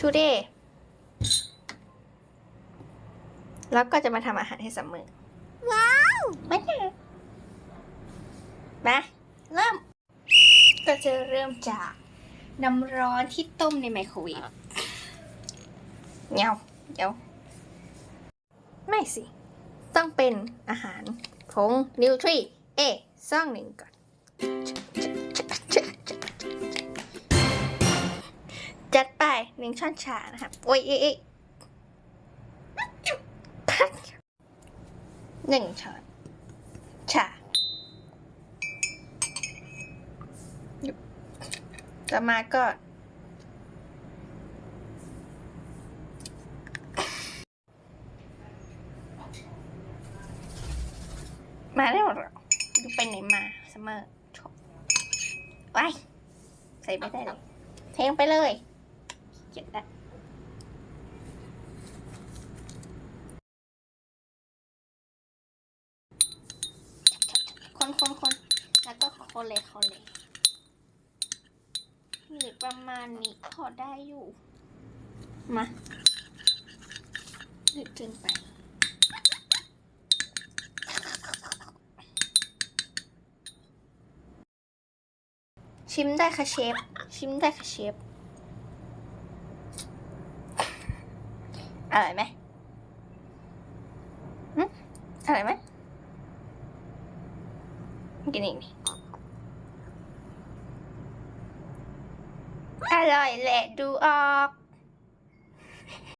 today แล้วก็จะมาทำอาหารให้ซัมเมอร์ว้าวมาเนี่ยมาเริ่ม ก็จะเริ่มจากน้ำร้อนที่ต้มในไมโครเวฟเงาเดี๋ยว ไม่สิ ต้องเป็นอาหารผงนิวทรี เอซ่องหนึ่งก่อน หนึ่งช้อนชานะครับโอ้ยเอ๊ะหนึ่งช้อนชาต่อมาก็ มาได้หมดหรอดูไปไหนมาเสมอไว้ใส่ไม่ได้เลยเทงไปเลย เก็บได้คนคนคนแล้วก็คนเลยคนเลยหรือประมาณนี้พอได้อยู่ มาหรือเกินไปชิมได้ค่ะเชฟ ชิมได้ค่ะเชฟ อร่อยไหมอืมอร่อยไหมกินอีกดิอร่อยแหละดูออก